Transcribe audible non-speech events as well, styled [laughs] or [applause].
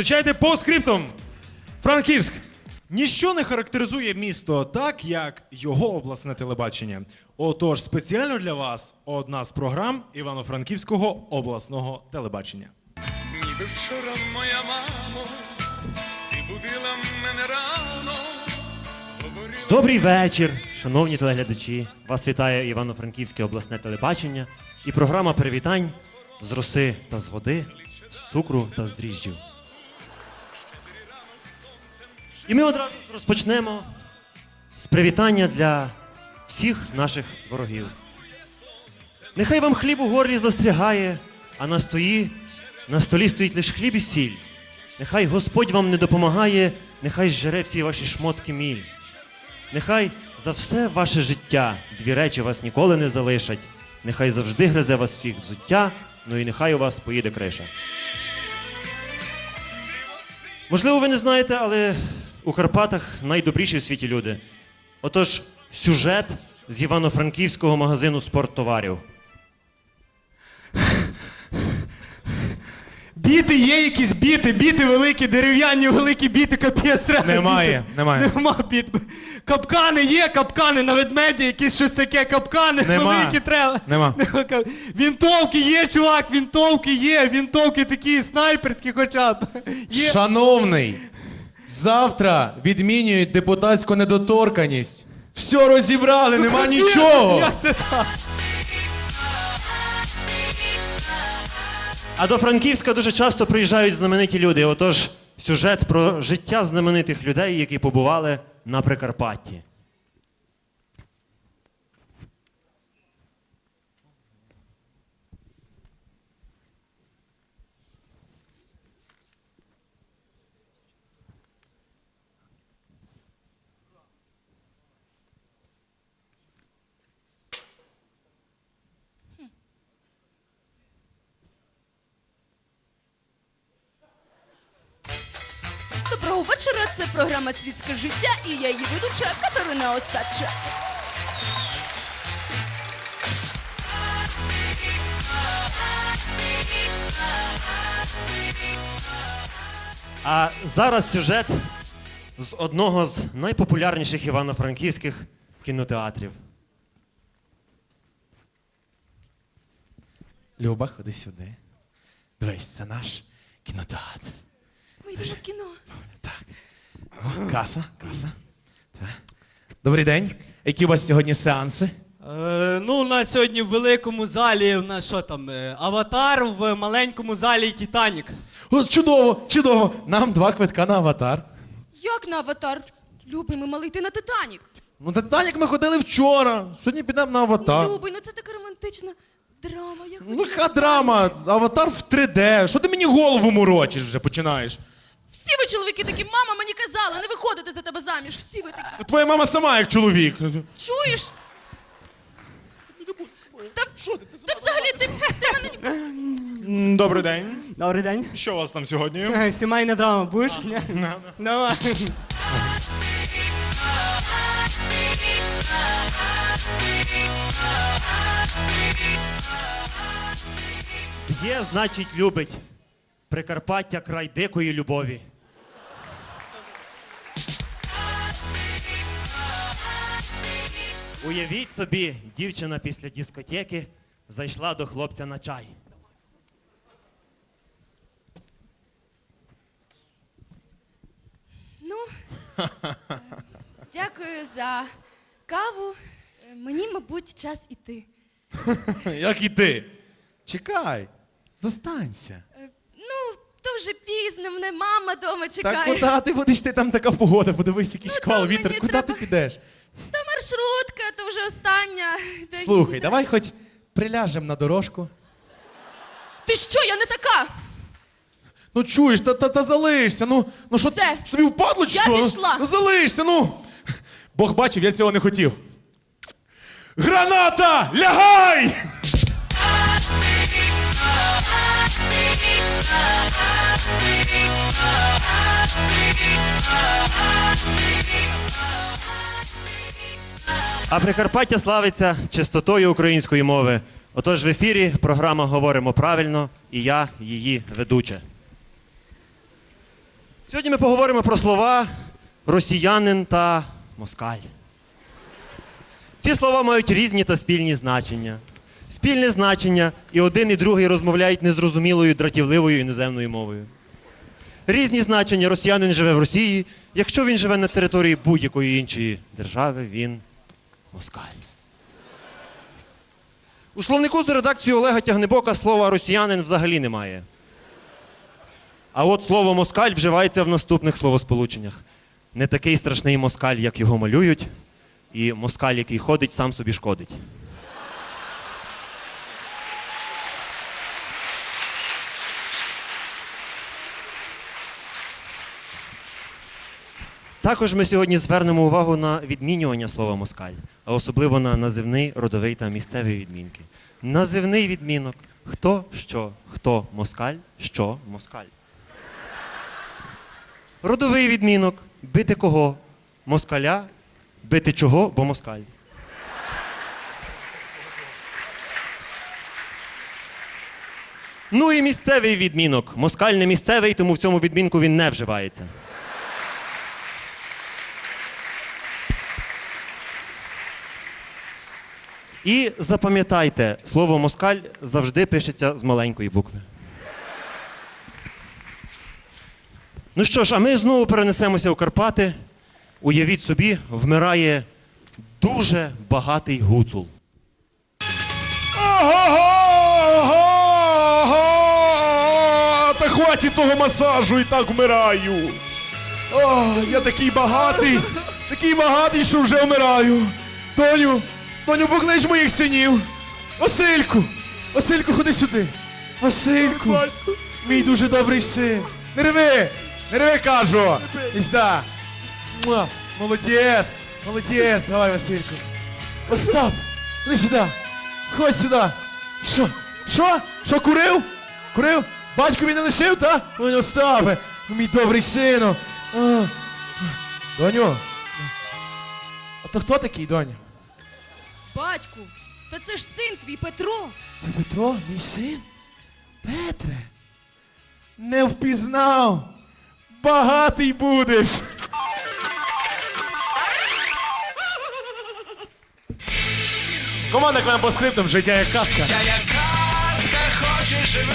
Зустрічайте по скриптум. Франківськ. Ніщо не характеризує місто так, як його обласне телебачення. Отож, спеціально для вас одна з програм Івано-Франківського обласного телебачення. Ніби вчора моя мамо, ти будила мене рано. Добрий вечір, шановні телеглядачі. Вас вітає Івано-Франківське обласне телебачення і програма привітань з роси та з води, з цукру та з дріжджів. І ми одразу розпочнемо з привітання для всіх наших ворогів. Нехай вам хліб у горлі застрягає, а на стої, на столі стоїть лише хліб і сіль. Нехай Господь вам не допомагає, нехай зжере всі ваші шмотки міль. Нехай за все ваше життя дві речі вас ніколи не залишать. Нехай завжди гризе вас всіх взуття, ну і нехай у вас поїде криша. Можливо, ви не знаєте, але у Карпатах найдобріші у світі люди. Отож, сюжет з Івано-Франківського магазину спорттоварів. Біти є якісь біти, біти великі, дерев'яні, великі біти, капець треба. Немає, біти. немає. Нема біт. Капкани є, капкани на ведмеді, якісь щось таке, капкани Нема. великі треба. Нема. [laughs] Вінтовки є, чувак, вінтовки є, вінтовки такі снайперські хоча б. Є. Шановний, завтра відмінюють депутатську недоторканість. Все розібрали, нема нічого. Як це? А до Франківська дуже часто приїжджають знамениті люди. Отож, сюжет про життя знаменитих людей, які побували на Прикарпатті. Вечора. Це програма Світське життя і я її ведуча Катерина Осадча. А зараз сюжет з одного з найпопулярніших івано-франківських кінотеатрів. Люба, ходи сюди. Дивись, це наш кінотеатр. Ми йдемо в кіно. Каса, каса. Так. Добрий день. Які у вас сьогодні сеанси? Е, ну, у нас сьогодні в великому залі, у нас що там, е, аватар, в маленькому залі Титанік. О, чудово, чудово. Нам два квитка на аватар. Як на аватар? Любий, ми мали йти на Титанік. Ну, Титанік ми ходили вчора. Сьогодні підемо на аватар. Любий, ну це така романтична драма. Я хочу Ну, на яка драма? Аватар в 3D. Що ти мені голову морочиш вже починаєш? Всі ви чоловіки такі, мама мені казала, не виходити за тебе заміж. Всі ви такі. Твоя мама сама як чоловік. Чуєш? Та, та взагалі ти, ти мене... Добрий день. Добрий день. Що у вас там сьогодні? Е, [laughs] Сімейна драма, будеш? Ні? Давай. Є, значить, любить. Прикарпаття край дикої любові. Уявіть собі, дівчина після дискотеки зайшла до хлопця на чай. Ну, дякую за каву. Мені, мабуть, час іти. [laughs] Як і ти? Чекай, застанься. То вже пізно, мене мама дома Так чекає. куди ти будеш ти там така погода, подивись, який Ну, шквал, вітер. мені Куди треба- ти підеш? Та маршрутка, то вже остання. Та Слухай, ні, давай хоч приляжемо на дорожку. Ти що, я не така? Ну чуєш, та, та, та залишся. Ну, ну що Все. що тобі впадло чи Я що? пішла. Ну залишся, ну. Бог бачив, я цього не хотів. Граната! Лягай! А Прикарпаття славиться чистотою української мови. Отож в ефірі програма Говоримо правильно і я, її ведуча. Сьогодні ми поговоримо про слова росіянин та москаль. Ці слова мають різні та спільні значення. Спільне значення і один і другий розмовляють незрозумілою дратівливою іноземною мовою. Різні значення росіянин живе в Росії. Якщо він живе на території будь-якої іншої держави, він москаль. У словнику з редакцією Олега Тягнебока слова росіянин взагалі немає. А от слово москаль вживається в наступних словосполученнях. Не такий страшний москаль, як його малюють, і москаль, який ходить, сам собі шкодить. Також ми сьогодні звернемо увагу на відмінювання слова москаль, а особливо на називний, родовий та місцевий відмінки. Називний відмінок хто що, хто москаль, що москаль. Родовий відмінок бити кого? Москаля, бити чого, бо москаль. Ну і місцевий відмінок. Москаль не місцевий, тому в цьому відмінку він не вживається. І запам'ятайте, слово москаль завжди пишеться з маленької букви. Ну що ж, а ми знову перенесемося у Карпати. Уявіть собі, вмирає дуже багатий гуцул. Та хватить того масажу і так вмираю. Я такий багатий, такий багатий, що вже вмираю. Доню, доню, поклич моїх синів. Васильку, Васильку, ходи сюди. Васильку, мій дуже добрий син. Не рви, не рви, кажу. Ізда. Муа, Молодець, молодець, давай, Васильку. Остап, іди сюди. Ходь сюди. Що? Що? Що курив? Курив? Батькові не лишив, та? Ой, Остапе, мій добрий сину. А. Доню. А то хто такий, доню? Батьку, та це ж син твій Петро. Це Петро, мій син? Петре. Не впізнав. Багатий будеш. Команда к нам по скриптам, життя як казка. Життя як казка хочеш живе.